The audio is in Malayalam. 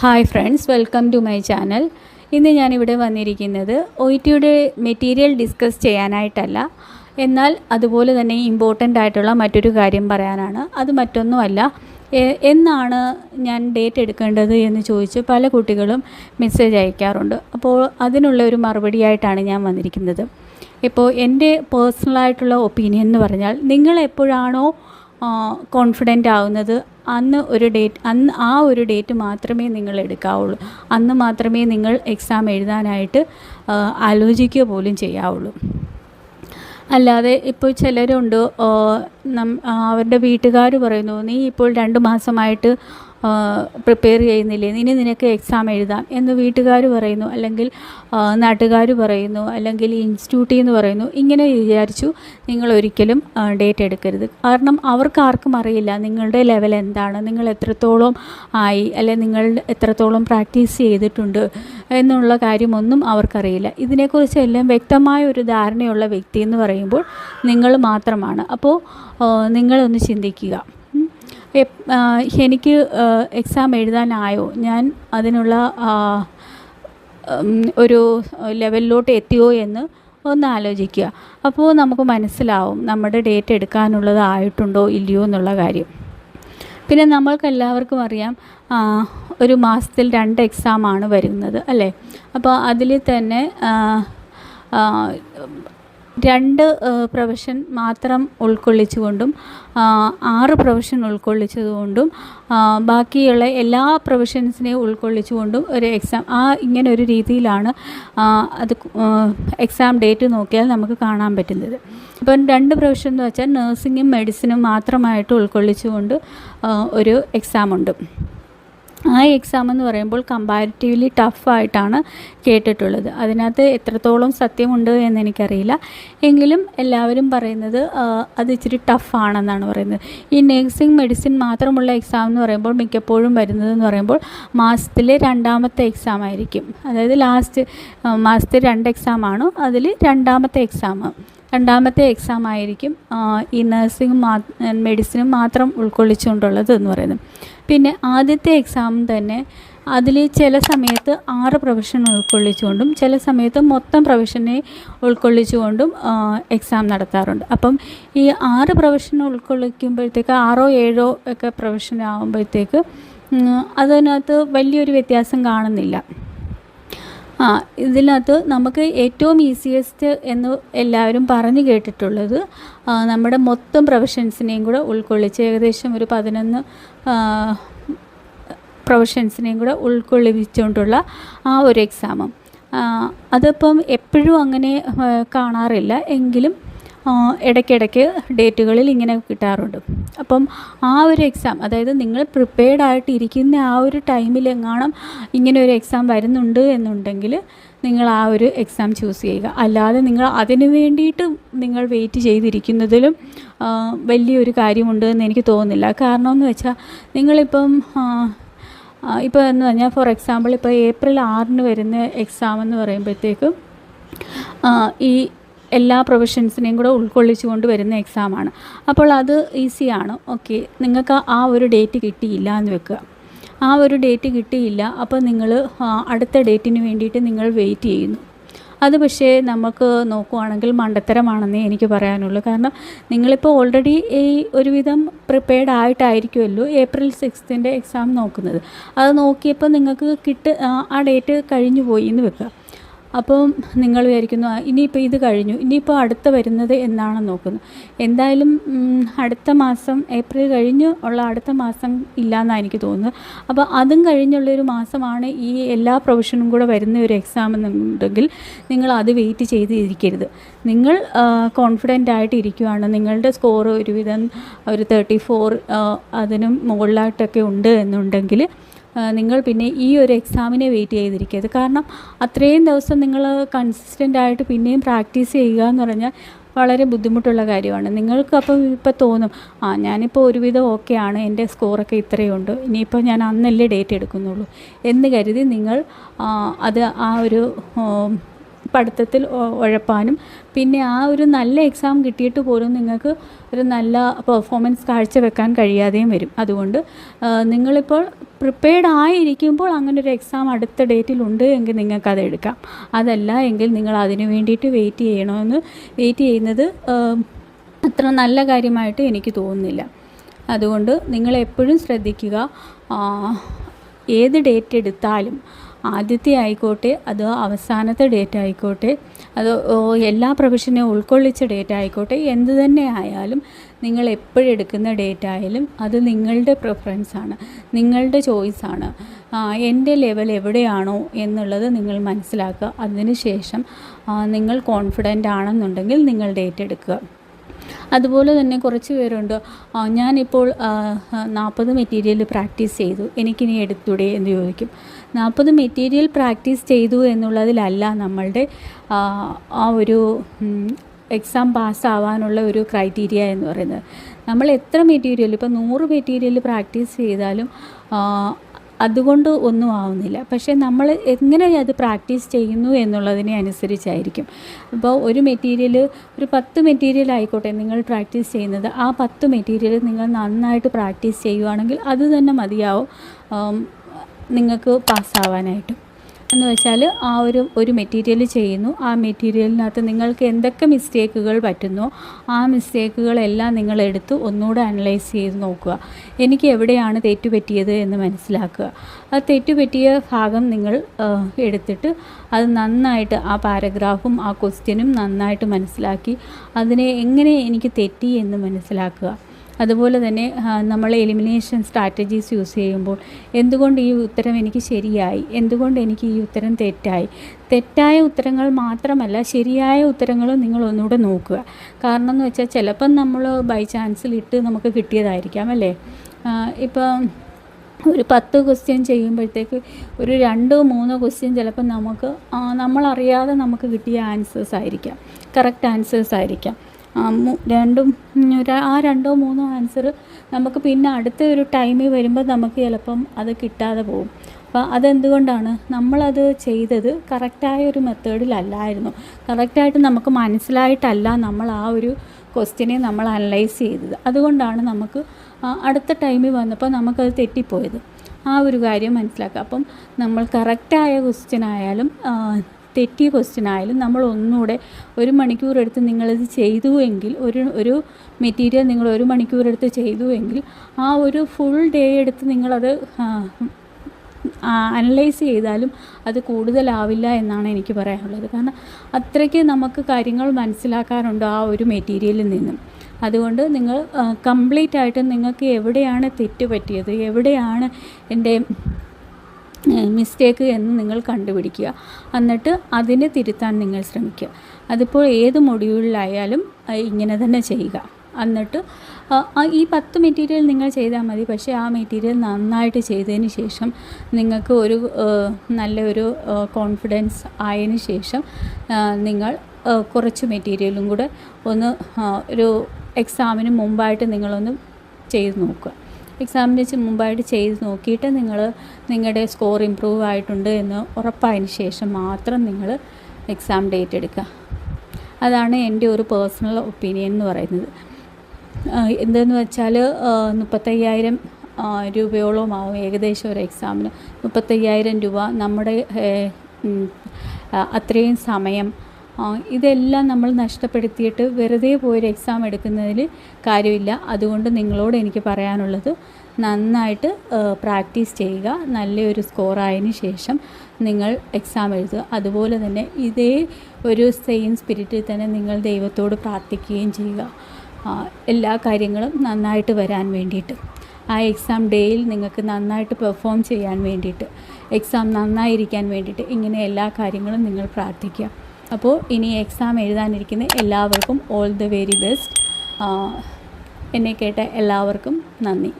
Hi friends welcome to my channel ഇന്ന് ഞാനിവിടെ വന്നിരിക്കുന്നത് ഒ ടിയുടെ മെറ്റീരിയൽ ഡിസ്കസ് ചെയ്യാനായിട്ടല്ല. എന്നാൽ അതുപോലെ തന്നെ ഇമ്പോർട്ടന്റ് ആയിട്ടുള്ള മറ്റൊരു കാര്യം പറയാനാണ്. അത് മറ്റൊന്നുമല്ല. എന്നാണ് ഞാൻ ഡേറ്റ് എടുക്കേണ്ടത് എന്ന് ചോദിച്ച് പല കുട്ടികളും മെസ്സേജ് അയക്കാറുണ്ട്. അപ്പോൾ അതിനുള്ള ഒരു മറുപടിയായിട്ടാണ് ഞാൻ വന്നിരിക്കുന്നത്. ഇപ്പോൾ എന്റെ പേഴ്സണലായിട്ടുള്ള ഒപ്പീനിയൻ എന്ന് പറഞ്ഞാൽ നിങ്ങൾ എപ്പോഴാണോ കോൺഫിഡന്റ് ആവുന്നത് അന്ന് ഒരു ഡേറ്റ് അന്ന് ആ ഒരു ഡേറ്റ് മാത്രമേ നിങ്ങൾ എടുക്കാവുള്ളൂ. അന്ന് മാത്രമേ നിങ്ങൾ എക്സാം എഴുതാനായിട്ട് ആലോചിക്കുക പോലും ചെയ്യാവുള്ളൂ. അല്ലാതെ ഇപ്പോൾ ചിലരുണ്ട് നം അവരുടെ വീട്ടുകാർ പറയുന്നു നീ ഇപ്പോൾ രണ്ട് മാസമായിട്ട് പ്രിപ്പയർ ചെയ്യുന്നില്ലേ? ഇനി നിനക്ക് എക്സാം എഴുതാം എന്ന് വീട്ടുകാർ പറയുന്നു. അല്ലെങ്കിൽ നാട്ടുകാർ പറയുന്നു. അല്ലെങ്കിൽ ഇൻസ്റ്റിറ്റ്യൂട്ടിൽ നിന്ന് പറയുന്നു. ഇങ്ങനെ വിചാരിച്ചു നിങ്ങൾ ഒരിക്കലും ഡേറ്റ് എടുക്കരുത്. കാരണം അവർക്ക് ആർക്കും അറിയില്ല നിങ്ങളുടെ ലെവൽ എന്താണ്. നിങ്ങൾ എത്രത്തോളം ആയി അല്ലെ നിങ്ങൾ എത്രത്തോളം പ്രാക്ടീസ് ചെയ്തിട്ടുണ്ട് എന്നുള്ള കാര്യമൊന്നും അവർക്കറിയില്ല. ഇതിനെക്കുറിച്ച് എല്ലാം വ്യക്തമായ ഒരു ധാരണയുള്ള വ്യക്തി എന്ന് പറയുമ്പോൾ നിങ്ങൾ മാത്രമാണ്. അപ്പോൾ നിങ്ങളൊന്ന് ചിന്തിക്കുക. എനിക്ക് എക്സാം എഴുതാനായോ? ഞാൻ അതിനുള്ള ഒരു ലെവലിലോട്ട് എത്തിയോ എന്ന് ഒന്ന് ആലോചിക്കുക. അപ്പോൾ നമുക്ക് മനസ്സിലാവും നമ്മുടെ ഡേറ്റ് എടുക്കാനുള്ളതായിട്ടുണ്ടോ ഇല്ലയോ എന്നുള്ള കാര്യം. പിന്നെ നമ്മൾക്ക് എല്ലാവർക്കും അറിയാം ഒരു മാസത്തിൽ രണ്ട് എക്സാമാണ് വരുന്നത് അല്ലേ? അപ്പോൾ അതിൽ തന്നെ രണ്ട് പ്രൊഫഷൻ മാത്രം ഉൾക്കൊള്ളിച്ചുകൊണ്ടും ആറ് പ്രൊഫഷൻ ഉൾക്കൊള്ളിച്ചതുകൊണ്ടും ബാക്കിയുള്ള എല്ലാ പ്രൊഫഷൻസിനെയും ഉൾക്കൊള്ളിച്ചുകൊണ്ടും ഒരു എക്സാം ആ ഇങ്ങനെ ഒരു രീതിയിലാണ് അത് എക്സാം ഡേറ്റ് നോക്കിയാൽ നമുക്ക് കാണാൻ പറ്റുന്നത്. ഇപ്പം രണ്ട് പ്രൊഫഷൻ എന്ന് വെച്ചാൽ നഴ്സിങ്ങും മെഡിസിനും മാത്രമായിട്ട് ഉൾക്കൊള്ളിച്ചുകൊണ്ട് ഒരു ഒരു എക്സാമുണ്ട്. ആ എക്സാം എന്ന് പറയുമ്പോൾ കമ്പാരിറ്റീവ്ലി ടഫായിട്ടാണ് കേട്ടിട്ടുള്ളത്. അതിനകത്ത് എത്രത്തോളം സത്യമുണ്ട് എന്ന് എനിക്കറിയില്ല. എങ്കിലും എല്ലാവരും പറയുന്നത് അത് ഇച്ചിരി ടഫാണെന്നാണ് പറയുന്നത്. ഈ നേഴ്സിംഗ് മെഡിസിൻ മാത്രമുള്ള എക്സാം എന്ന് പറയുമ്പോൾ മിക്കപ്പോഴും വരുന്നതെന്ന് പറയുമ്പോൾ മാസത്തിലെ രണ്ടാമത്തെ എക്സാം ആയിരിക്കും. അതായത് ലാസ്റ്റ് മാസത്തിൽ രണ്ട് എക്സാമാണ് അതിൽ രണ്ടാമത്തെ എക്സാം രണ്ടാമത്തെ എക്സാം ആയിരിക്കും ഈ നഴ്സിംഗ് മാ മെഡിസിനും മാത്രം ഉൾക്കൊള്ളിച്ചുകൊണ്ടുള്ളത് എന്ന് പറയുന്നത്. പിന്നെ ആദ്യത്തെ എക്സാം തന്നെ അതിൽ ചില സമയത്ത് ആറ് പ്രൊഫഷൻ ഉൾക്കൊള്ളിച്ചുകൊണ്ടും ചില സമയത്ത് മൊത്തം പ്രൊഫഷനെ ഉൾക്കൊള്ളിച്ചുകൊണ്ടും എക്സാം നടത്താറുണ്ട്. അപ്പം ഈ ആറ് പ്രൊഫഷൻ ഉൾക്കൊള്ളിക്കുമ്പോഴത്തേക്ക് ആറോ ഏഴോ ഒക്കെ പ്രൊഫഷൻ ആകുമ്പോഴത്തേക്ക് അതിനകത്ത് വലിയൊരു വ്യത്യാസം കാണുന്നില്ല. ആ ഇതിനകത്ത് നമുക്ക് ഏറ്റവും ഈസിയസ്റ്റ് എന്ന് എല്ലാവരും പറഞ്ഞു കേട്ടിട്ടുള്ളത് നമ്മുടെ മൊത്തം പ്രൊഫഷൻസിനെയും കൂടെ ഉൾക്കൊള്ളിച്ച് ഏകദേശം ഒരു പതിനൊന്ന് പ്രൊഫഷൻസിനെയും കൂടെ ഉൾക്കൊള്ളിച്ചുകൊണ്ടുള്ള ആ ഒരു എക്സാമും അതിപ്പം എപ്പോഴും അങ്ങനെ കാണാറില്ല. എങ്കിലും ഇടയ്ക്കിടയ്ക്ക് ഡേറ്റുകളിൽ ഇങ്ങനെ കിട്ടാറുണ്ട്. അപ്പം ആ ഒരു എക്സാം അതായത് നിങ്ങൾ പ്രിപ്പയർഡ് ആയിട്ട് ഇരിക്കുന്ന ആ ഒരു ടൈമിൽ എങ്ങാണം ഇങ്ങനെ ഒരു എക്സാം വരുന്നുണ്ട് എന്നുണ്ടെങ്കിൽ നിങ്ങൾ ആ ഒരു എക്സാം ചൂസ് ചെയ്യുക. അല്ലാതെ നിങ്ങൾ അതിനു വേണ്ടിയിട്ട് നിങ്ങൾ വെയിറ്റ് ചെയ്തിരിക്കുന്നതിലും വലിയൊരു കാര്യമുണ്ട് എന്ന് എനിക്ക് തോന്നുന്നില്ല. കാരണം എന്ന് വെച്ചാൽ നിങ്ങളിപ്പം ഇപ്പോൾ എന്ന് പറഞ്ഞാൽ ഫോർ എക്സാമ്പിൾ ഇപ്പോൾ ഏപ്രിൽ ആറിന് വരുന്ന എക്സാം എന്ന് പറയുമ്പോഴത്തേക്കും ഈ എല്ലാ പ്രൊഫഷൻസിനെയും കൂടെ ഉൾക്കൊള്ളിച്ചുകൊണ്ട് വരുന്ന എക്സാമാണ് അപ്പോൾ അത് ഈസിയാണ് ഓക്കെ നിങ്ങൾക്ക് ആ ഒരു ഡേറ്റ് കിട്ടിയില്ല എന്ന് വെക്കുക. ആ ഒരു ഡേറ്റ് കിട്ടിയില്ല. അപ്പോൾ നിങ്ങൾ അടുത്ത ഡേറ്റിന് വേണ്ടിയിട്ട് നിങ്ങൾ വെയിറ്റ് ചെയ്യുന്നു. അത് പക്ഷേ നമുക്ക് നോക്കുവാണെങ്കിൽ മണ്ടത്തരമാണെന്നേ എനിക്ക് പറയാനുള്ളൂ. കാരണം നിങ്ങളിപ്പോൾ ഓൾറെഡി ഈ ഒരുവിധം പ്രിപ്പയർഡ് ആയിട്ടായിരിക്കുമല്ലോ ഏപ്രിൽ സിക്സ്തിന്റെ എക്സാം നോക്കുന്നത്. അത് നോക്കിയപ്പോൾ നിങ്ങൾക്ക് കിട്ട് ആ, ആ ഡേറ്റ് കഴിഞ്ഞു പോയി എന്ന് വെക്കുക. അപ്പം നിങ്ങൾ വിചാരിക്കുന്നു "ആ, ഇനിയിപ്പോൾ ഇത് കഴിഞ്ഞു ഇനിയിപ്പോൾ അടുത്ത വരുന്നത് എന്നാണ് നോക്കുന്നത് എന്തായാലും അടുത്ത മാസം ഏപ്രിൽ കഴിഞ്ഞ് ഉള്ള അടുത്ത മാസം ഇല്ലയെന്നാണ് എനിക്ക് തോന്നുന്നത്. അപ്പോൾ അതും കഴിഞ്ഞുള്ളൊരു മാസമാണ് ഈ എല്ലാ പ്രൊഫഷനും കൂടെ വരുന്ന ഒരു എക്സാം എന്നുണ്ടെങ്കിൽ നിങ്ങൾ അത് വെയിറ്റ് ചെയ്ത് ഇരിക്കരുത് നിങ്ങൾ കോൺഫിഡന്റ് ആയിട്ട് ഇരിക്കുവാണ്. നിങ്ങളുടെ സ്കോർ ഒരുവിധം ഒരു തേർട്ടി ഫോർ അതിനും മുകളിലായിട്ടൊക്കെ ഉണ്ട് എന്നുണ്ടെങ്കിൽ നിങ്ങൾ പിന്നെ ഈ ഒരു എക്സാമിനെ വെയിറ്റ് ചെയ്തിരിക്കരുത് കാരണം അത്രയും ദിവസം നിങ്ങൾ കൺസിസ്റ്റന്റ് ആയിട്ട് പിന്നെയും പ്രാക്ടീസ് ചെയ്യുക എന്ന് പറഞ്ഞാൽ വളരെ ബുദ്ധിമുട്ടുള്ള കാര്യമാണ്. നിങ്ങൾക്ക് അപ്പം ഇപ്പോൾ തോന്നും ആ ഞാനിപ്പോൾ ഒരുവിധം ഓക്കെ ആണ് എന്റെ സ്കോറൊക്കെ ഇത്രയുണ്ട് ഇനിയിപ്പോൾ ഞാൻ അന്നല്ലേ ഡേറ്റ് എടുക്കുന്നുള്ളൂ. എന്ന് കരുതി നിങ്ങൾ അത് ആ ഒരു പഠിത്തത്തിൽ ഉഴപ്പാനും. പിന്നെ ആ ഒരു നല്ല എക്സാം കിട്ടിയിട്ട് പോലും നിങ്ങൾക്ക് ഒരു നല്ല പെർഫോമൻസ് കാഴ്ചവെക്കാൻ കഴിയാതെയും വരും. അതുകൊണ്ട് നിങ്ങളിപ്പോൾ പ്രിപ്പയർഡ് ആയിരിക്കുമ്പോൾ അങ്ങനെ ഒരു എക്സാം അടുത്ത ഡേറ്റിൽ ഉണ്ട് എങ്കിൽ നിങ്ങൾക്കത് എടുക്കാം. അതല്ല എങ്കിൽ നിങ്ങൾ അതിന് വേണ്ടിയിട്ട് വെയിറ്റ് ചെയ്യണമെന്ന് വെയിറ്റ് ചെയ്യുന്നത് അത്ര നല്ല കാര്യമായിട്ട് എനിക്ക് തോന്നുന്നില്ല. അതുകൊണ്ട് നിങ്ങൾ എപ്പോഴും ശ്രദ്ധിക്കുക ഏത് ഡേറ്റ് എടുത്താലും ആദ്യത്തെ ആയിക്കോട്ടെ അതോ അവസാനത്തെ ഡേറ്റ് ആയിക്കോട്ടെ അതോ എല്ലാ പ്രൊഫഷനെ ഉൾക്കൊള്ളിച്ച ഡേറ്റ് ആയിക്കോട്ടെ എന്ത് തന്നെ ആയാലും നിങ്ങൾ എപ്പോഴെടുക്കുന്ന ഡേറ്റ് ആയാലും അത് നിങ്ങളുടെ പ്രിഫറൻസാണ് നിങ്ങളുടെ ചോയ്സാണ് എന്റെ ലെവൽ എവിടെയാണോ എന്നുള്ളത് നിങ്ങൾ മനസ്സിലാക്കുക. അതിനുശേഷം ശേഷം നിങ്ങൾ കോൺഫിഡന്റ് ആണെന്നുണ്ടെങ്കിൽ നിങ്ങൾ ഡേറ്റ് എടുക്കുക. അതുപോലെ തന്നെ കുറച്ച് പേരുണ്ട്. ഞാനിപ്പോൾ നാൽപ്പത് മെറ്റീരിയൽ പ്രാക്ടീസ് ചെയ്തു. എനിക്കിനി എടുത്തൂടെ എന്ന് ചോദിക്കും. നാൽപ്പത് മെറ്റീരിയൽ പ്രാക്ടീസ് ചെയ്തു എന്നുള്ളതിലല്ല നമ്മളുടെ ആ, ഒരു എക്സാം പാസ്സാവാനുള്ള ഒരു ക്രൈറ്റീരിയ എന്ന് പറയുന്നത്. നമ്മൾ എത്ര മെറ്റീരിയൽ ഇപ്പോൾ നൂറ് മെറ്റീരിയൽ പ്രാക്ടീസ് ചെയ്താലും അതുകൊണ്ട് ഒന്നും ആവുന്നില്ല. പക്ഷേ നമ്മൾ എങ്ങനെ അത് പ്രാക്ടീസ് ചെയ്യുന്നു എന്നുള്ളതിനെ അനുസരിച്ചായിരിക്കും. അപ്പോൾ ഒരു മെറ്റീരിയൽ ഒരു പത്ത് മെറ്റീരിയൽ ആയിക്കോട്ടെ നിങ്ങൾ പ്രാക്ടീസ് ചെയ്യുന്നത് ആ പത്ത് മെറ്റീരിയൽ നിങ്ങൾ നന്നായിട്ട് പ്രാക്ടീസ് ചെയ്യുവാണെങ്കിൽ അത് തന്നെ മതിയാവും. നിങ്ങൾക്ക് പാസ്സാവാനായിട്ട്. എന്ന് വെച്ചാൽ ആ ഒരു ഒരു മെറ്റീരിയൽ ചെയ്യുന്നു. ആ മെറ്റീരിയലിനകത്ത് നിങ്ങൾക്ക് എന്തൊക്കെ മിസ്റ്റേക്കുകൾ പറ്റുന്നു ആ മിസ്റ്റേക്കുകളെല്ലാം നിങ്ങൾ എടുത്ത് ഒന്നുകൂടെ അനലൈസ് ചെയ്ത് നോക്കുക. എനിക്ക് എവിടെയാണ് തെറ്റുപറ്റിയത് എന്ന് മനസ്സിലാക്കുക. ആ തെറ്റുപറ്റിയ ഭാഗം നിങ്ങൾ എടുത്തിട്ട് അത് നന്നായിട്ട് ആ പാരഗ്രാഫും ആ ക്വസ്റ്റ്യനും നന്നായിട്ട് മനസ്സിലാക്കി അതിനെ എങ്ങനെ എനിക്ക് തെറ്റി എന്ന് മനസ്സിലാക്കുക. അതുപോലെ തന്നെ നമ്മൾ എലിമിനേഷൻ സ്ട്രാറ്റജീസ് യൂസ് ചെയ്യുമ്പോൾ എന്തുകൊണ്ട് ഈ ഉത്തരം എനിക്ക് ശരിയായി? എന്തുകൊണ്ട് എനിക്ക് ഈ ഉത്തരം തെറ്റായി? തെറ്റായ ഉത്തരങ്ങൾ മാത്രമല്ല ശരിയായ ഉത്തരങ്ങളും നിങ്ങൾ ഒന്നുകൂടെ നോക്കുക. കാരണം എന്ന് വെച്ചാൽ ചിലപ്പം നമ്മൾ ബൈ ചാൻസിൽ ഇട്ട് നമുക്ക് കിട്ടിയതായിരിക്കാം അല്ലേ? ഇപ്പം ഒരു പത്ത് ക്വസ്റ്റ്യൻ ചെയ്യുമ്പോഴത്തേക്ക് ഒരു രണ്ടോ മൂന്നോ ക്വസ്റ്റ്യൻ ചിലപ്പോൾ നമുക്ക് നമ്മളറിയാതെ നമുക്ക് കിട്ടിയ ആൻസേഴ്സ് ആയിരിക്കാം. കറക്റ്റ് ആൻസേഴ്സ് ആയിരിക്കാം. രണ്ടും ആ രണ്ടോ മൂന്നോ ആൻസർ നമുക്ക് പിന്നെ അടുത്ത ഒരു ടൈമിൽ വരുമ്പോൾ നമുക്ക് ചിലപ്പം അത് കിട്ടാതെ പോകും. അപ്പോൾ അതെന്തുകൊണ്ടാണ്? നമ്മളത് ചെയ്തത് കറക്റ്റായ ഒരു മെത്തേഡിലല്ലായിരുന്നു കറക്റ്റായിട്ട് നമുക്ക് മനസ്സിലായിട്ടല്ല നമ്മൾ ആ ഒരു ക്വസ്റ്റ്യനെ നമ്മൾ അനലൈസ് ചെയ്തത്. അതുകൊണ്ടാണ് നമുക്ക് അടുത്ത ടൈമിൽ വന്നപ്പോൾ നമുക്കത് തെറ്റിപ്പോയത്. ആ ഒരു കാര്യം മനസ്സിലാക്കുക. അപ്പം നമ്മൾ കറക്റ്റായ ക്വസ്റ്റ്യൻ ആയാലും തെറ്റിയ ക്വസ്റ്റ്യൻ ആയാലും നമ്മൾ ഒന്നുകൂടെ ഒരു മണിക്കൂർ എടുത്ത് നിങ്ങളിത് ചെയ്തു എങ്കിൽ ഒരു ഒരു മെറ്റീരിയൽ നിങ്ങൾ ഒരു മണിക്കൂർ എടുത്ത് ചെയ്തു എങ്കിൽ ആ ഒരു ഫുൾ ഡേ എടുത്ത് നിങ്ങളത് അനലൈസ് ചെയ്താലും അത് കൂടുതലാവില്ല എന്നാണ് എനിക്ക് പറയാനുള്ളത്. കാരണം അത്രയ്ക്ക് നമുക്ക് കാര്യങ്ങൾ മനസ്സിലാക്കാനുണ്ട് ആ ഒരു മെറ്റീരിയലിൽ നിന്നും. അതുകൊണ്ട് നിങ്ങൾ കംപ്ലീറ്റ് ആയിട്ട് നിങ്ങൾക്ക് എവിടെയാണ് തെറ്റ് പറ്റിയത്? എവിടെയാണ് എന്റെ മിസ്റ്റേക്ക് എന്ന് നിങ്ങൾ കണ്ടുപിടിക്കുക. എന്നിട്ട് അതിനെ തിരുത്താൻ നിങ്ങൾ ശ്രമിക്കുക. അതിപ്പോൾ ഏത് മൊഡ്യൂളിലായാലും ഇങ്ങനെ തന്നെ ചെയ്യുക. എന്നിട്ട് ഈ പത്ത് മെറ്റീരിയൽ നിങ്ങൾ ചെയ്താൽ മതി. പക്ഷേ ആ മെറ്റീരിയൽ നന്നായിട്ട് ചെയ്തതിന് ശേഷം നിങ്ങൾക്ക് ഒരു നല്ലൊരു കോൺഫിഡൻസ് ആയതിനു ശേഷം നിങ്ങൾ കുറച്ച് മെറ്റീരിയലും കൂടെ ഒന്ന് ഒരു എക്സാമിന് മുമ്പായിട്ട് നിങ്ങളൊന്ന് ചെയ്ത് നോക്കുക. എക്സാമിന് മുമ്പായിട്ട് ചെയ്ത് നോക്കിയിട്ട് നിങ്ങൾ നിങ്ങളുടെ സ്കോർ ഇമ്പ്രൂവ് ആയിട്ടുണ്ട് എന്ന് ഉറപ്പായതിന് ശേഷം മാത്രം നിങ്ങൾ എക്സാം ഡേറ്റ് എടുക്കുക. അതാണ് എന്റെ ഒരു പേഴ്സണൽ ഒപ്പീനിയൻ എന്ന് പറയുന്നത്. എന്തെന്ന് വെച്ചാൽ മുപ്പത്തയ്യായിരം രൂപയോളം ആവും ഏകദേശം ഒരു എക്സാമിന് മുപ്പത്തയ്യായിരം രൂപ നമ്മുടെ അത്രയും സമയം ഇതെല്ലാം നമ്മൾ നഷ്ടപ്പെടുത്തിയിട്ട് വെറുതെ പോയൊരു എക്സാം എടുക്കുന്നതിൽ കാര്യമില്ല. അതുകൊണ്ട് നിങ്ങളോട് എനിക്ക് പറയാനുള്ളത് നന്നായിട്ട് പ്രാക്ടീസ് ചെയ്യുക. നല്ലൊരു സ്കോർ ആയതിന് ശേഷം നിങ്ങൾ എക്സാം എഴുതുക. അതുപോലെ തന്നെ ഇതേ ഒരു സെയിം സ്പിരിറ്റിൽ തന്നെ നിങ്ങൾ ദൈവത്തോട് പ്രാർത്ഥിക്കുകയും ചെയ്യുക. എല്ലാ കാര്യങ്ങളും നന്നായിട്ട് വരാൻ വേണ്ടിയിട്ട്. ആ എക്സാം ഡേയിൽ നിങ്ങൾക്ക് നന്നായിട്ട് പെർഫോം ചെയ്യാൻ വേണ്ടിയിട്ട്. എക്സാം നന്നായിരിക്കാൻ വേണ്ടിയിട്ട് ഇങ്ങനെ എല്ലാ കാര്യങ്ങളും നിങ്ങൾ പ്രാർത്ഥിക്കുക. അപ്പോൾ ഇനി എക്സാം എഴുതാനിരിക്കുന്ന എല്ലാവർക്കും ഓൾ ദ വെരി ബെസ്റ്റ് എന്നെ കേട്ട എല്ലാവർക്കും നന്ദി.